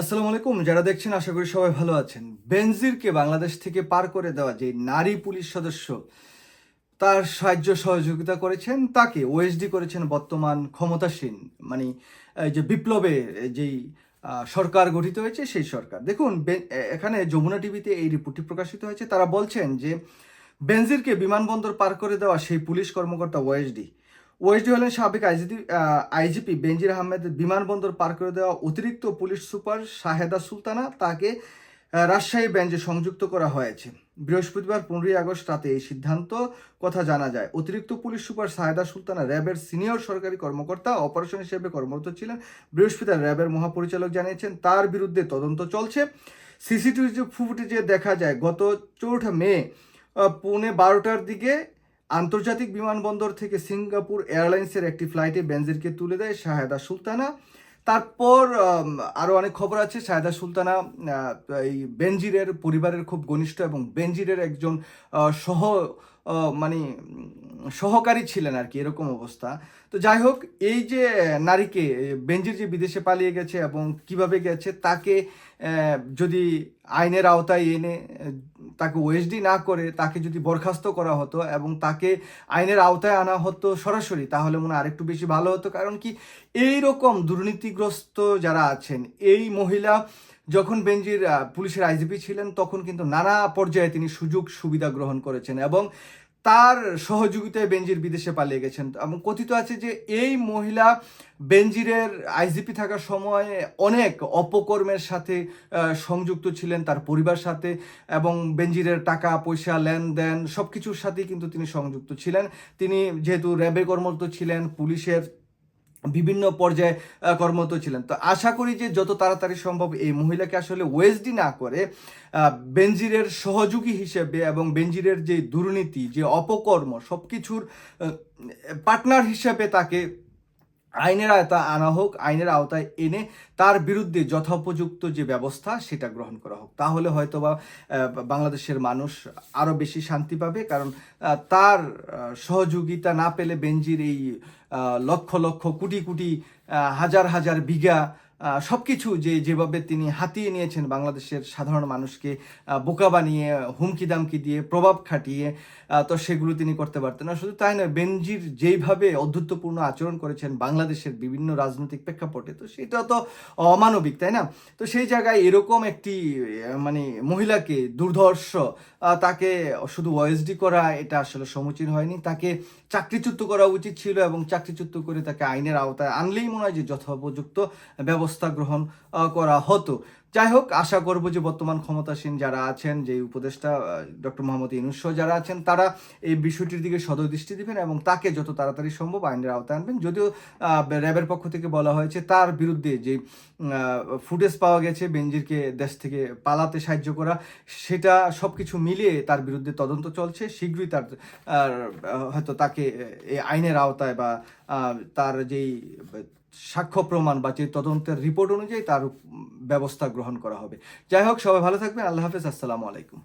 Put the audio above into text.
আসসালামু আলাইকুম। যারা দেখছেন, আশা করি সবাই ভালো আছেন। বেনজিরকে বাংলাদেশ থেকে পার করে দেওয়া যে নারী পুলিশ সদস্য, তার সাহায্য সহযোগিতা করেছেন, তাকে ওএসডি করেছেন বর্তমান ক্ষমতাসীন মানে এই যে বিপ্লবে যেই সরকার গঠিত হয়েছে, সেই সরকার। দেখুন এখানে যমুনা টিভিতে এই রিপোর্টটি প্রকাশিত হয়েছে। তারা বলছেন যে, বেনজিরকে বিমানবন্দর পার করে দেওয়া সেই পুলিশ কর্মকর্তা ওএসডি ওএসডি হলেন সাবেক আইজিপি আইজিপি বেনজির আহমেদের বিমানবন্দর পার করে দেওয়া অতিরিক্ত পুলিশ সুপার শাহেদা সুলতানা তাকে রাজশাহী বেঞ্চে সংযুক্ত করা হয়েছে। বৃহস্পতিবার পনেরোই আগস্ট রাতে এই সিদ্ধান্ত কথা জানা যায়। অতিরিক্ত পুলিশ সুপার সাহেদা সুলতানা র্যাবের সিনিয়র সরকারি কর্মকর্তা, অপারেশন হিসেবে কর্মরত ছিলেন। বৃহস্পতিবার র্যাবের মহাপরিচালক জানিয়েছেন, তার বিরুদ্ধে তদন্ত চলছে। সিসিটিভি ফুটেজে দেখা যায়, গত চৌঠা মে পৌনে বারোটার দিকে আন্তর্জাতিক বিমানবন্দর থেকে সিঙ্গাপুর এয়ারলাইন্সের একটি ফ্লাইটে বেনজিরকে তুলে দেয় শাহেদা সুলতানা। তারপর আরও অনেক খবর আছে। শাহেদা সুলতানা এই বেনজিরের পরিবারের খুব ঘনিষ্ঠ এবং বেনজিরের একজন সহ মানে সহকারী ছিলেন আর কি, এরকম অবস্থা। তো যাই হোক, এই যে নারীকে বেনজির যে বিদেশে পালিয়ে গেছে এবং কীভাবে গেছে, তাকে যদি আইনের আওতায় এনে তাকে ওএসডি না করে তাকে যদি বরখাস্ত করা হতো এবং তাকে আইনের আওতায় আনা হতো সরাসরি, তাহলে মনে আরেকটু বেশি ভালো হতো। কারণ কি এই রকম দুর্নীতিগ্রস্ত যারা আছেন, এই মহিলা যখন বেঞ্জির পুলিশের আইজিপি ছিলেন, তখন কিন্তু নানা পর্যায়ে তিনি সুযোগ সুবিধা গ্রহণ করেছেন এবং তার সহযোগিতায় বেঞ্জির বিদেশে পালিয়ে গেছেন। এবং কথিত আছে যে এই মহিলা বেঞ্জিরের আইজিপি থাকার সময়ে অনেক অপকর্মের সাথে সংযুক্ত ছিলেন তার পরিবার সাথে এবং বেঞ্জিরের টাকা, পয়সা, লেনদেন সব কিছুর সাথেই কিন্তু তিনি সংযুক্ত ছিলেন। তিনি যেহেতু র্যাবে কর্মরত ছিলেন, পুলিশের বিভিন্ন পর্যায়ে কর্মরত ছিলেন। তো আশা করি যে যত তাড়াতাড়ি সম্ভব এই মহিলাকে আসলে ওয়েসডি না করে বেনজিরের সহযোগী হিসেবে এবং বেনজিরের যে দুর্নীতি, যে অপকর্ম সব কিছুর পার্টনার হিসেবে তাকে আইনের আয়তা আনা হোক, আইনের আওতায় এনে তার বিরুদ্ধে যথোপযুক্ত যে ব্যবস্থা, সেটা গ্রহণ করা হোক। তাহলে হয়তো বা বাংলাদেশের মানুষ আরও বেশি শান্তি পাবে, কারণ তার সহযোগিতা না পেলে বেঞ্জির এই লক্ষ লক্ষ, কোটি কোটি হাজার হাজার বিঘা সব কিছু যে যেভাবে তিনি হাতিয়ে নিয়েছেন বাংলাদেশের সাধারণ মানুষকে বোকা বানিয়ে, হুমকি দামকি দিয়ে, প্রভাব খাটিয়ে তো সেগুলো তিনি করতে পারতেন। না শুধু তাই নয়, বেনজির যেইভাবে অধ্যত্বপূর্ণ আচরণ করেছেন বাংলাদেশের বিভিন্ন রাজনৈতিক প্রেক্ষাপটে, তো সেটা তো অমানবিক, তাই না? তো সেই জায়গায় এরকম একটি মানে মহিলাকে, দুর্ধর্ষ তাকে শুধু ওএসডি করা, এটা আসলে সমীচীন হয়নি। তাকে চাকরিচ্যুত করা উচিত ছিল এবং চাকরিচ্যুত করে তাকে আইনের আওতায় আনলেই মনে হয় যে যথোপযুক্ত ব্যবস্থা গ্রহণ করা হতো। যাই হোক, আশা করব যে বর্তমান ক্ষমতাসীন যারা আছেন, যে উপদেষ্টা ডক্টর মোহাম্মদ ইনুস যারা আছেন, তারা এই বিষয়টির দিকে সদয় দৃষ্টি দিবেন এবং তাকে যত তাড়াতাড়ি সম্ভব আইনের আওতায় আনবেন। যদিও র্যাবের পক্ষ থেকে বলা হয়েছে, তার বিরুদ্ধে যে ফুটেজ পাওয়া গেছে, বেনজিরকে দেশ থেকে পালাতে সাহায্য করা, সেটা সব কিছু মিলিয়ে তার বিরুদ্ধে তদন্ত চলছে। শীঘ্রই তার হয়তো তাকে এই আইনের আওতায় বা তার যেই সাক্ষ্য প্রমাণ বা যে তদন্তের রিপোর্ট অনুযায়ী তার ব্যবস্থা গ্রহণ করা হবে। যাই হোক, সবাই ভালো থাকবেন। আল্লাহ হাফেজ। আসসালামু আলাইকুম।